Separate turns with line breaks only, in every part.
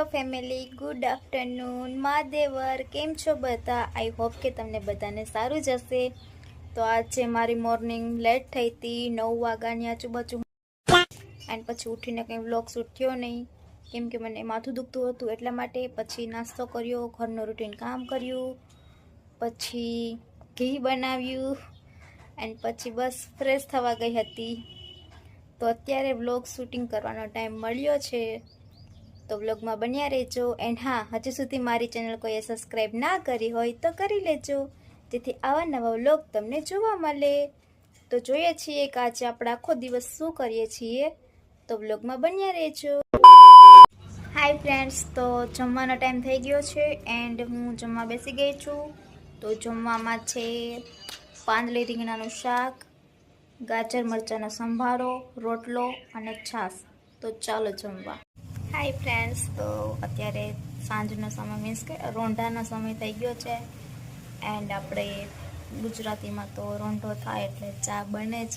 Hello family, good afternoon. મહાદેવર, કેમ છો બધા? આઈ હોપ કે તમને બધાને સારું જ હશે. તો આજે મારી મોર્નિંગ લેટ થઈ હતી, નવ વાગ્યાની આજુબાજુ. એન્ડ પછી ઉઠીને કંઈ વ્લોગ ઉઠ્યો નહીં. કેમ કે મને માથું દુખતું હતું એટલા માટે. પછી નાસ્તો કર્યો, ઘરનું રૂટીન કામ કર્યું. પછી ઘી બનાવ્યું. એન્ડ પછી બસ ફ્રેશ થવા ગઈ હતી. તો અત્યારે વ્લોગ શૂટિંગ કરવાનો ટાઈમ મળ્યો છે. તો વ્લોગમાં બન્યા રહેજો. એન્ડ હા, હજુ સુધી મારી ચેનલ કોઈએ સબસ્ક્રાઈબ ના કરી હોય તો કરી લેજો. જેથી આવા નવા વ્લોગ તમને જોવા મળે. તો જોઈએ છીએ કે આજે આપણે આખો દિવસ શું કરીએ છીએ. તો વ્લોગમાં બન્યા રહેજો. હાય ફ્રેન્ડ્સ તો જમવાનો ટાઈમ થઈ ગયો છે એન્ડ હું જમવા બેસી ગઈ છું. તો જમવામાં છે પાંદલી રીંગણાનું શાક, ગાજર મરચાંનો સંભારો, રોટલો અને છાશ. તો ચાલો જમવા. હાય ફ્રેન્ડ્સ તો અત્યારે સાંજનો સમય મીન્સ કે રોંઢાનો સમય થઈ ગયો છે. એન્ડ આપણે ગુજરાતીમાં તો રોંઢો થાય એટલે ચા બને જ.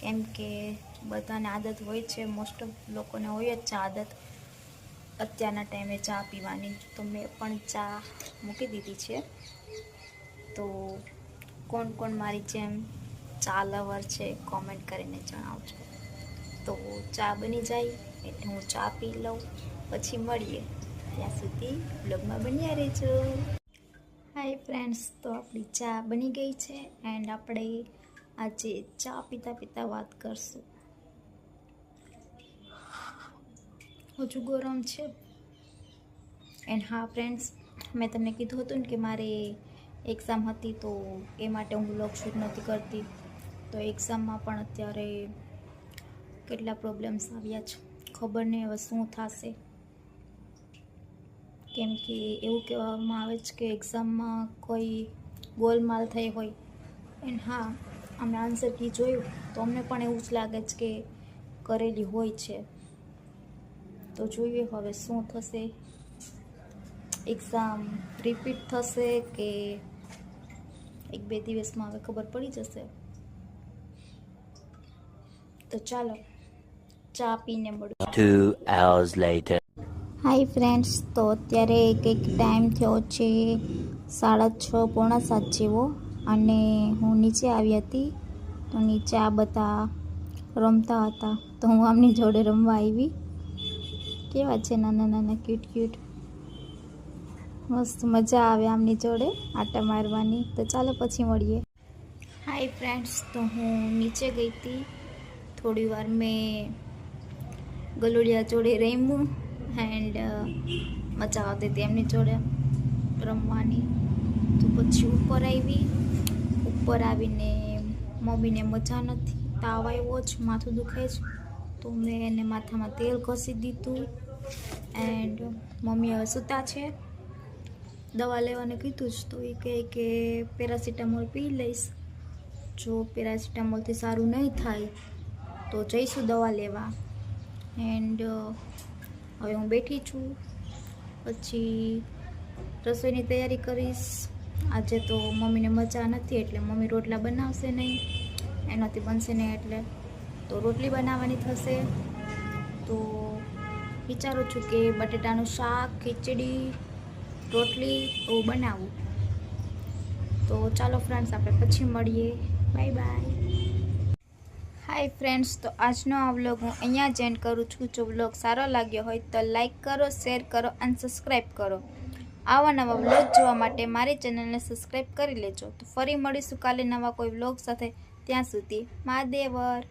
કેમ કે બધાને આદત હોય છે. મોસ્ટ ઓફ લોકોને હોય જ ચા આદત. અત્યારના ટાઈમે ચા પીવાની. તો મેં પણ ચા મૂકી દીધી છે. તો કોણ કોણ મારી જેમ ચા લવર છે કોમેન્ટ કરીને જણાવજો. તો ચા બની જાય, એટલે હું ચા પી લઉં, પછી મળીએ. ત્યાં સુધી બ્લોગમાં બન્યા રહેજો. હાય ફ્રેન્ડ્સ તો આપણી ચા બની ગઈ છે એન્ડ આપણે આજે ચા પીતા પીતા વાત કરશું. હજુ ગરમ છે. એન્ડ હા ફ્રેન્ડ્સ મેં તમને કીધું હતું ને કે મારે એક્ઝામ હતી, તો એ માટે હું વ્લોગ શૂટ નથી કરતી. તો એક્ઝામમાં પણ અત્યારે કેટલા પ્રોબ્લેમ્સ આવ્યા છે? ખબર નહીં હવે શું થશે. કેમ કે એવું કહેવામાં આવે છે કે એક્ઝામમાં કોઈ ગોલમાલ થઈ હોય. એન્ડ હા, અમે આન્સર કી જોયું. તો અમને પણ એવું જ લાગે છે કે કરેલી હોય છે. તો જોઈએ હવે શું થશે. એક્ઝામ રિપીટ થશે કે એક બે દિવસમાં, હવે ખબર પડી જશે? તો ચાલો. ચા પીને મળું.
Two hours later.
Hi friends તો અત્યારે કંઈક ટાઈમ થયો છે સાડા છ પોણા સાત જેવો. અને હું નીચે આવી હતી તો નીચે આ બધા રમતા હતા. તો હું આમની જોડે રમવા આવી. કેવા છે નાના નાના ક્યુટ ક્યુટ મસ્ત મજા આવે આમની જોડે આટા મારવાની. તો ચાલો પછી મળીએ. હાય ફ્રેન્ડ્સ તો હું નીચે ગઈ હતી. થોડી વાર મેં ગલુડિયા જોડે રમ્યું એન્ડ મજા આવતી હતી એમની જોડે રમવાની. તો પછી ઉપર આવી. ઉપર આવીને મમ્મીને મજા નથી. તાવ આવ્યો જ, માથું દુખે છે તો મેં એને માથામાં તેલ ઘસી દીધું એન્ડ મમ્મી હવે સૂતા છે. દવા લેવાને કીધું જ તો એ કહે કે પેરાસિટામોલ પી લઈશ. જો પેરાસિટામોલથી સારું નહીં થાય તો જઈશું દવા લેવા. એન્ડ હવે હું બેઠી છું. પછી રસોઈની તૈયારી કરીશ. આજે તો મમ્મીને મજા નથી, એટલે મમ્મી રોટલા બનાવશે નહીં. એનાથી બનશે નહીં, એટલે તો રોટલી બનાવવાની થશે. તો વિચારું છું કે બટેટાનું શાક, ખીચડી, રોટલી એવું બનાવું. તો ચાલો ફ્રેન્ડ્સ આપણે પછી મળીએ. બાય બાય હાય ફ્રેન્ડ્સ તો આજનો આ વ્લોગ હું અહીંયા જ એન્ડ કરું છું. જો વ્લોગ સારો લાગ્યો હોય તો લાઇક કરો શેર કરો અને સબસ્ક્રાઈબ કરો. આવા નવા વ્લોગ જોવા માટે મારી ચેનલને સબસ્ક્રાઈબ કરી લેજો. તો ફરી મળીશું કાલે નવા કોઈ વ્લોગ સાથે. ત્યાં સુધી મહાદેવર.